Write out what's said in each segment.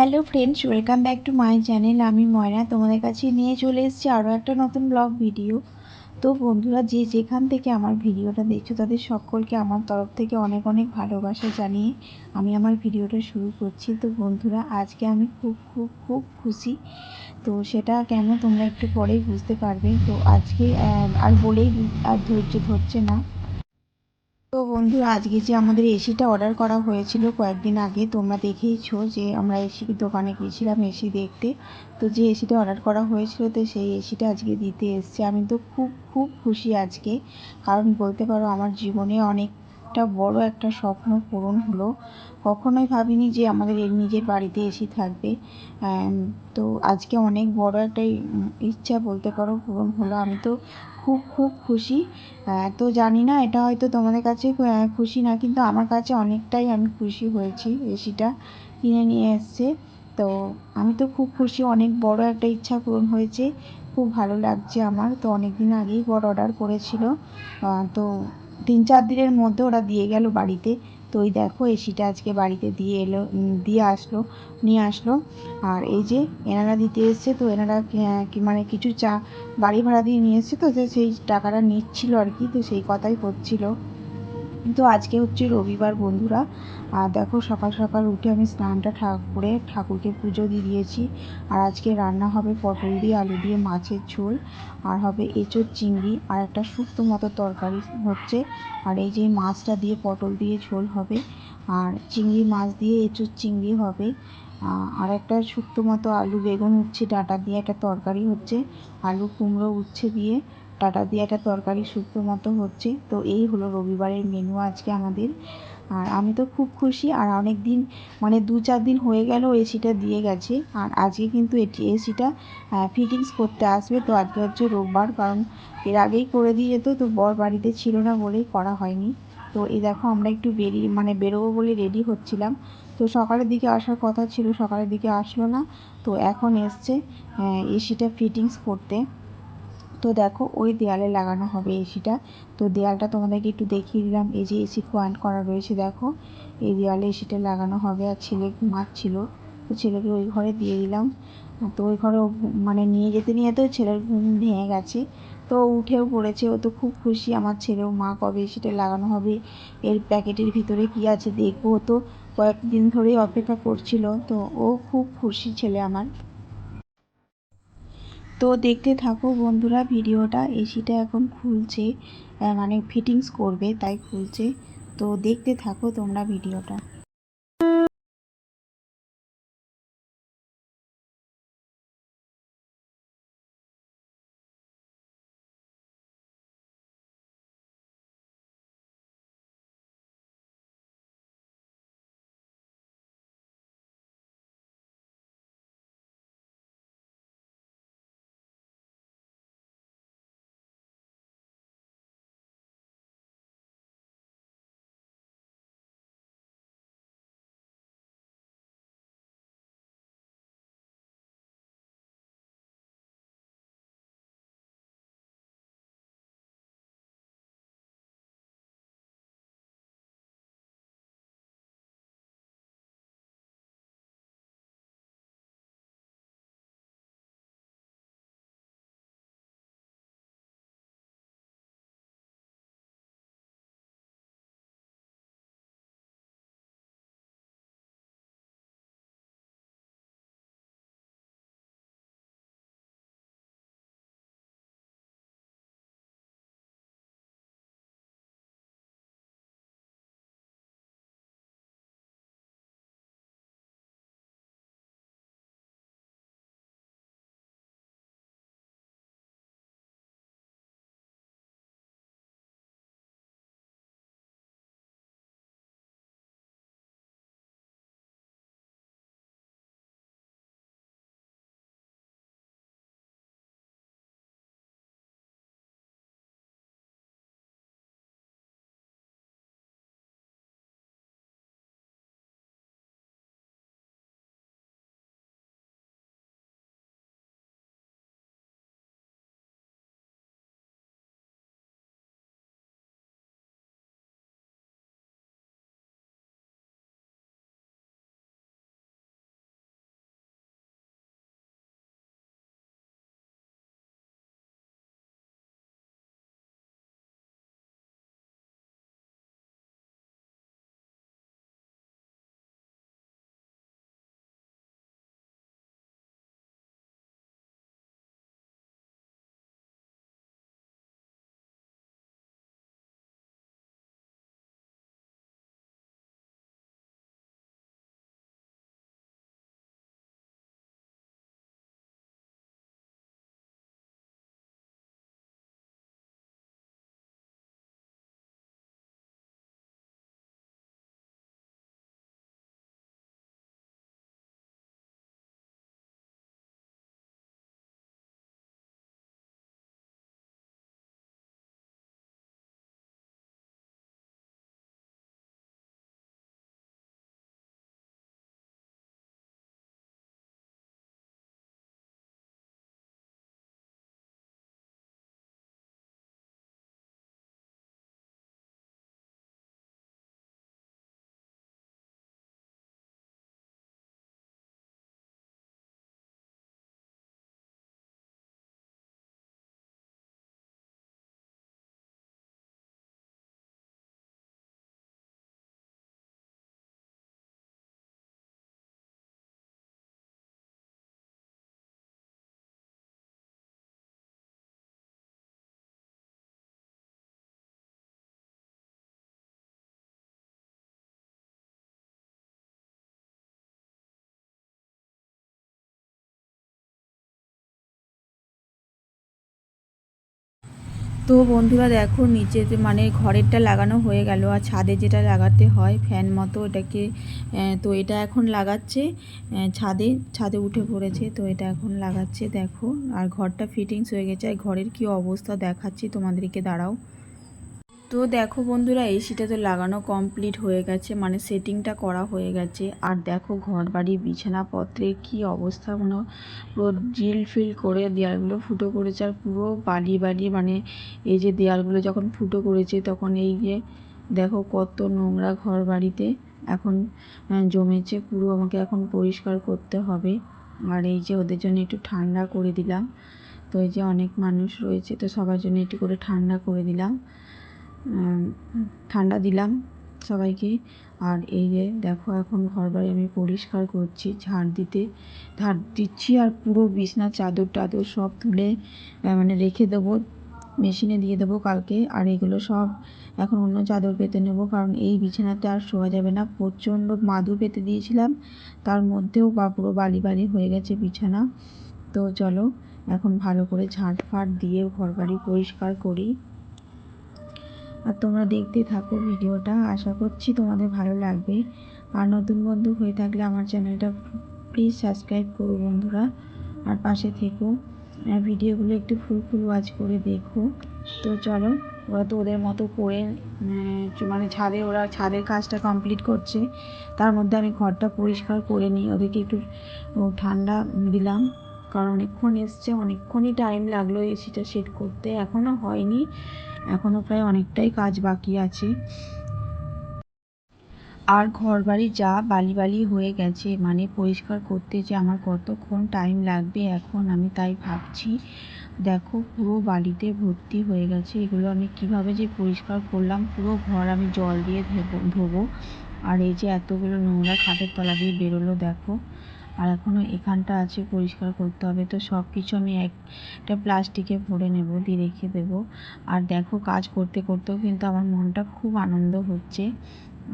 Hello friends, welcome back to my channel. আমি ময়না, তোমাদের কাছে নিয়ে চলে এসেছি আরও একটা নতুন ব্লগ ভিডিও। তো বন্ধুরা, যে যেখান থেকে আমার ভিডিওটা দেখছ, তাদের সকলকে আমার তরফ থেকে অনেক অনেক ভালোবাসা জানিয়ে আমি আমার ভিডিওটা শুরু করছি। তো বন্ধুরা, আজকে আমি খুব খুব খুব খুশি। তো সেটা কেন তোমরা একটু পরেই বুঝতে পারবে। তো আজকে আর বলেই আর ধৈর্য ধরছে না। তো বন্ধু আজকে যে আমাদের এসিটা অর্ডার করা হয়েছিল কয়েকদিন আগে, তোমরা দেখেইছো যে আমরা এসি দোকানে গিয়েছিলাম এসি দেখতে। তো যে এসিটা অর্ডার করা হয়েছিল, তো সেই এসিটা আজকে দিতে এসছে। আমি তো খুব খুব খুশি আজকে। কারণ বলতে পারো, আমার জীবনে অনেকটা বড় একটা স্বপ্ন পূরণ হলো। কখনোই ভাবিনি যে আমাদের এই নিজের বাড়িতে এসি থাকবে। তো আজকে অনেক বড় একটা ইচ্ছা বলতে পারো পূরণ হলো। আমি তো খুব খুব খুশি। তো জানি না, এটা হয়তো তোমাদের কাছে খুশি না, কিন্তু আমার কাছে অনেকটাই আমি খুশি হয়েছি এসিটা কিনে নিয়ে এসছে। তো আমি তো খুব খুশি, অনেক বড় একটা ইচ্ছা পূরণ হয়েছে। খুব ভালো লাগছে আমার। তো অনেক দিন আগেই বড় অর্ডার করেছিল। তো তিন চার দিনের মধ্যে ওরা দিয়ে গেল বাড়িতে। তো ওই দেখো, এসিটা আজকে বাড়িতে দিয়ে এলো দিয়ে আসলো, নিয়ে আসলো। আর এই যে এনারা দিতে এসছে, তো এনারা কি মানে কিছু চা, বাড়ি ভাড়া দিয়ে নিয়ে এসছে, তো সেই টাকাটা নিচ্ছিল আর কি, তো সেই কথাই করছিল। কিন্তু আজকে হচ্ছে রবিবার বন্ধুরা। আর দেখো সকাল সকাল উঠে আমি স্নানটা করে ঠাকুরকে পুজো দিয়ে দিয়েছি। আর আজকে রান্না হবে পটল দিয়ে আলু দিয়ে মাছের ঝোল। আর হবে এঁচোড় চিংড়ি আর একটা শুক্তো মতো তরকারি হচ্ছে। আর এই যে মাছটা দিয়ে পটল দিয়ে ঝোল হবে। আর চিংড়ি মাছ দিয়ে এঁচোড় চিংড়ি হবে। আর একটা শুক্তো মতো আলু বেগুন উচ্ছে ডাঁটা দিয়ে একটা তরকারি হচ্ছে। আলু কুমড়ো উচ্ছে দিয়ে। ডাঁটা দিয়ে একটা তরকারি শুক্তো মতো হচ্ছে। তো এই হলো রবিবারের মেনু আজকে আমাদের। আর আমি তো খুব খুশি, আর অনেক দিন মানে দু চার দিন হয়ে গেল এসিটা দিয়ে গেছে। আর আজকে কিন্তু এটি এসিটা ফিটিংস করতে আসবে। তো আজকে হচ্ছে রোববার, কারণ এর আগেই করে দিয়ে যেত, তো বর বাড়িতে ছিল না বলেই করা হয়নি। তো এই দেখো, আমরা একটু বেরিয়ে মানে বেরোবো বলে রেডি হচ্ছিলাম। তো সকালের দিকে আসার কথা ছিল, সকালের দিকে আসলো না। তো এখন এসছে এসিটা ফিটিংস করতে। তো দেখো, ওই দেয়ালে লাগানো হবে এসিটা। তো দেয়ালটা তোমাদেরকে একটু দেখিয়ে দিলাম। এই যে এসি পয়েন্ট করা রয়েছে, দেখো। এই দেয়ালে এসিটা লাগানো হবে আর ছেলে। ঘুমাচ্ছিল তো ছেলেকে ওই ঘরে দিয়ে দিলাম। তো ওই ঘরে মানে নিয়ে যেতে নিয়ে তো ছেলের ঘুম ভেঙে গেছে। তো উঠেও পড়েছে, ও তো খুব খুশি। আমার ছেলেও মা, কবে এসিটা লাগানো হবে? এর প্যাকেটের ভিতরে কি আছে দেখব? তো কয়েকদিন ধরেই অপেক্ষা করছিল। তো ও খুব খুশি ছেলে আমার। তো দেখতে থাকো বন্ধুরা, ভিডিওটা এসিটা এখন খুলছে মানে ফিটিংস করবে, তাই খুলছে। তো দেখতে থাকো তোমরা ভিডিওটা। তো বন্ধুরা দেখো নিচে যে মানে ঘরেরটা লাগানো হয়ে গেল আর ছাদে যেটা লাগাতে হয় ফ্যান মতো এটাকে তো এটা এখন লাগাচ্ছে ছাদে ছাদে উঠে পড়েছে তো এটা এখন লাগাচ্ছে দেখো আর ঘরটা ফিটিংস হয়ে গেছে। আর ঘরের কি অবস্থা দেখাচ্ছি তোমাদেরকে, দাঁড়াও। তো দেখো বন্ধুরা, এসিটা তো লাগানো কমপ্লিট হয়ে গেছে মানে সেটিংটা করা হয়ে গেছে। আর দেখো ঘর বাড়ি বিছানাপত্রের কি অবস্থা মানে পুরো জিল ফিল করে দেয়ালগুলো ফুটো করেছে, আর পুরো বালি বালি মানে এই যে দেয়ালগুলো যখন ফুটো করেছে, তখন এই যে দেখো কত নোংরা ঘর বাড়িতে এখন জমেছে। পুরো আমাকে এখন পরিষ্কার করতে হবে। আর এই যে ওদের জন্য একটু ঠান্ডা করে দিলাম। তো এই যে অনেক মানুষ রয়েছে, তো সবার জন্য একটু করে ঠান্ডা করে দিলাম। ঠান্ডা দিলাম সবাইকে। আর এই যে দেখো, এখন ঘর বাড়ি আমি পরিষ্কার করছি, ঝাড় দিতে, ঝাড় দিচ্ছি আর পুরো বিছনার চাদর টাদর সব তুলে মানে রেখে দেবো, মেশিনে দিয়ে দেবো কালকে। আর এগুলো সব এখন অন্য চাদর পেতে নেব, কারণ এই বিছানাতে আর শোয়া যাবে না। প্রচণ্ড মাদু পেতে দিয়েছিলাম, তার মধ্যেও বা পুরো বালি বালি হয়ে গেছে বিছানা। তো চলো, এখন ভালো করে ঝাঁট ফাট দিয়ে ঘর বাড়ি পরিষ্কার করি। আর তোমরা দেখতে থাকো ভিডিওটা। আশা করছি তোমাদের ভালো লাগবে। আর নতুন বন্ধু হয়ে থাকলে আমার চ্যানেলটা প্লিজ সাবস্ক্রাইব করো বন্ধুরা। আর পাশে থেকো। আর ভিডিওগুলো একটু ফুল ফুল ওয়াচ করে দেখো। তো চলো, ওরা তো ওদের মতো করে মানে ছাদে, ওরা ছাদের কাজটা কমপ্লিট করছে। তার মধ্যে আমি ঘরটা পরিষ্কার করে নিই। ওদেরকে একটু ঠান্ডা দিলাম। কারণ অনেকক্ষণ এসছে, অনেকক্ষণই টাইম লাগল এসিটা সেট করতে। এখনও হয়নি। এখনও প্রায় অনেকটাই কাজ বাকি আছে। আর ঘর বাড়ি যা বালি বালি হয়ে গেছে মানে পরিষ্কার করতে যে আমার কতক্ষণ টাইম লাগবে এখন আমি তাই ভাবছি। দেখো, পুরো বালিতে ভর্তি হয়ে গেছে। এগুলো আমি কীভাবে যে পরিষ্কার করলাম, পুরো ঘর আমি জল দিয়ে ধোবো। আর এই যে এতগুলো নোংরা খাটের তলা দিয়ে বেরোলো, দেখো। আর এখনও এখানটা আছে পরিষ্কার করতে হবে। তো সব কিছু আমি একটা প্লাস্টিকে ভরে নেব, দিয়ে রেখে দেবো। আর দেখো কাজ করতে করতেও কিন্তু আমার মনটা খুব আনন্দ হচ্ছে।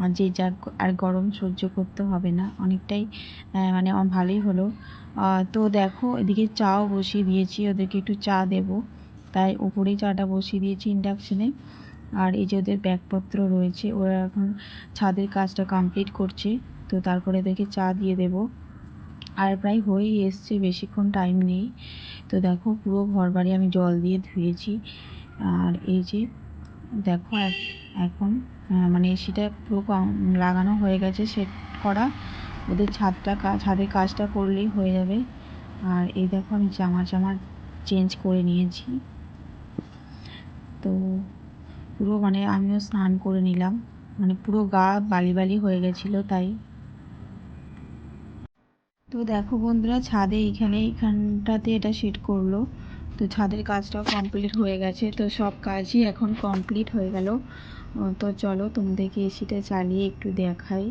আর যে যা আর গরম সহ্য করতে হবে না, অনেকটাই মানে আমার ভালোই হলো। তো দেখো এদিকে চাও বসিয়ে দিয়েছি, ওদেরকে একটু চা দেব। তাই উপরেই চাটা বসিয়ে দিয়েছি ইন্ডাকশানে আর এই যে ওদের ব্যাগপত্র রয়েছে, ওরা এখন ছাদের কাজটা কমপ্লিট করছে। তো তারপরে ওদেরকে চা দিয়ে দেবো। আর প্রায় হয়েই এসছে, বেশিক্ষণ টাইম নেই। তো দেখো, পুরো ঘর বাড়ি আমি জল দিয়ে ধুয়েছি। আর এই যে, দেখো এখন মানে এসিটা পুরো লাগানো হয়ে গেছে সেট করা। ওদের ছাদটা ছাদের কাজটা করলেই হয়ে যাবে। আর এই দেখো, আমি জামা জামা চেঞ্জ করে নিয়েছি। তো পুরো মানে আমিও স্নান করে নিলাম। মানে পুরো গা বালি বালি হয়ে গেছিল, তাই তো দেখো বন্ধুরা, ছাদে এইখানে এইখানটাতে এটা সেট করল। তো ছাদের কাজটাও কমপ্লিট হয়ে গেছে। তো সব কাজই এখন কমপ্লিট হয়ে গেল। তো চলো তোমাদেরকে এসিটা চালিয়ে একটু দেখাই।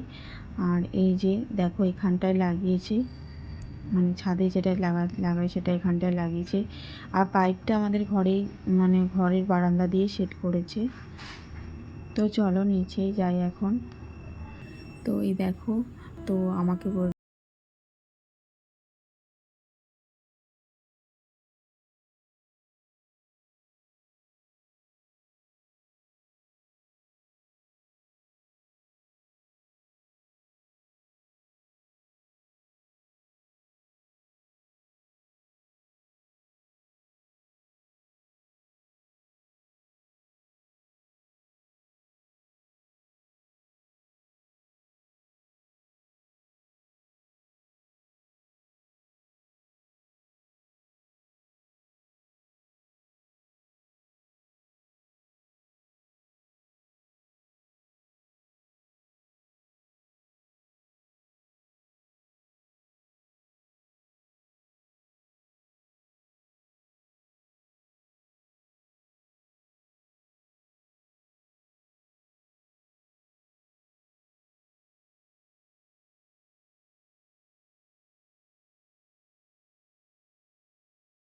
আর এই যে দেখো এখানটায় লাগিয়েছে। মানে ছাদে যেটা লাগা লাগায় সেটা এখানটায় লাগিয়েছে। আর পাইপটা আমাদের ঘরেই মানে ঘরের বারান্দা দিয়ে সেট করেছে। তো চলো নিচেই যাই এখন। তো এই দেখো, তো আমাকে বল